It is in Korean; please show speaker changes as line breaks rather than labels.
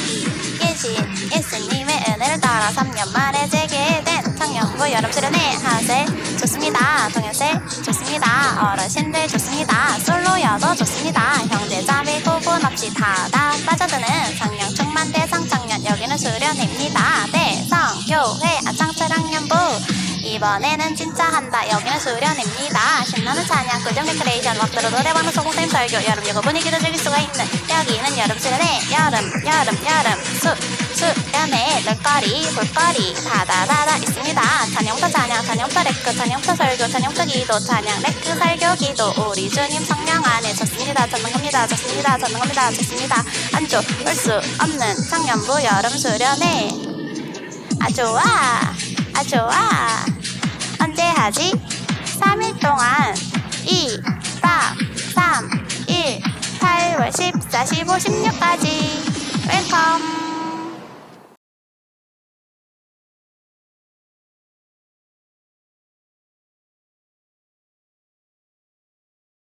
여기 계신 예수님의 은혜를 따라 3년 만에 재개된 청년부 여름 수련회 하세 좋습니다. 동현세 좋습니다. 어르신들 좋습니다. 솔로여도 좋습니다. 형제자매 구분 없이 다다 빠져드는 성령 충만 대상 청년 여기는 수련회입니다. 대성교회 아창철 학년부. 이번에는 진짜 한다 여기는 수련입니다. 신나는 찬양 꾸정 데크레이션 왁도로 노래방은 소공생 설교 여름 여고 분위기도 즐길 수가 있는 여기는 여름 수련회. 여름 여름 여름. 수 수련회 놀거리 볼거리. 다다다다 있습니다. 찬양부터 찬양 찬양부터 레크 찬양부터 설교 찬양부터 기도 찬양 레크 설교 기도. 우리 주님 성령 안에 좋습니다. 전능합니다. 좋습니다. 전능합니다. 좋습니다. 안 좋을 수 없는 청년부 여름 수련회. 아 좋아. 아 좋아. 언제 하지? 3일 동안. 2, 3, 3, 1 8월 14, 15, 16까지 welcome.